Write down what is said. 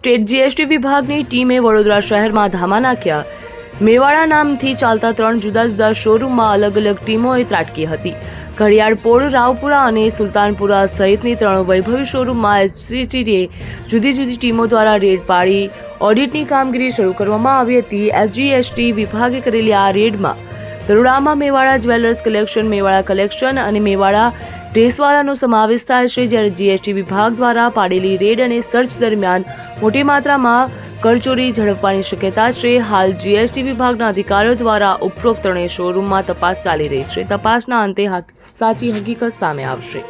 State GST વિભાગની ટીમે વડોદરા શહેરમાં ધામા નાખ્યા. મેવાડા નામથી ચાલતા ત્રણ જુદા જુદા શોરૂમમાં અલગ અલગ ટીમોએ ત્રાટકી હતી. ઘડિયાળપોળ રાવપુરા અને સુલતાનપુરા સહિતની ત્રણ વૈભવી શોરૂમમાં એસજીટીએ જુદી જુદી ટીમો દ્વારા રેડ પાડી, ઓડિટની કામગીરી શરૂ કરવામાં આવી હતી. એસજીએસટી વિભાગે કરેલી આ રેડમાં દરોડામાં Mewada jewellers collection, Mewada collection અને મેવાડા ડ્રેસવાળાનો સમાવેશ થાય છે, જ્યારે જીએસટી વિભાગ દ્વારા પાડેલી રેડ અને સર્ચ દરમિયાન મોટી માત્રામાં કરચોરી ઝડપવાની શક્યતા છે. હાલ જીએસટી વિભાગના અધિકારીઓ દ્વારા ઉપરોક્ત ત્રણેય શોરૂમમાં તપાસ ચાલી રહી છે. તપાસના અંતે સાચી હકીકત સામે આવશે.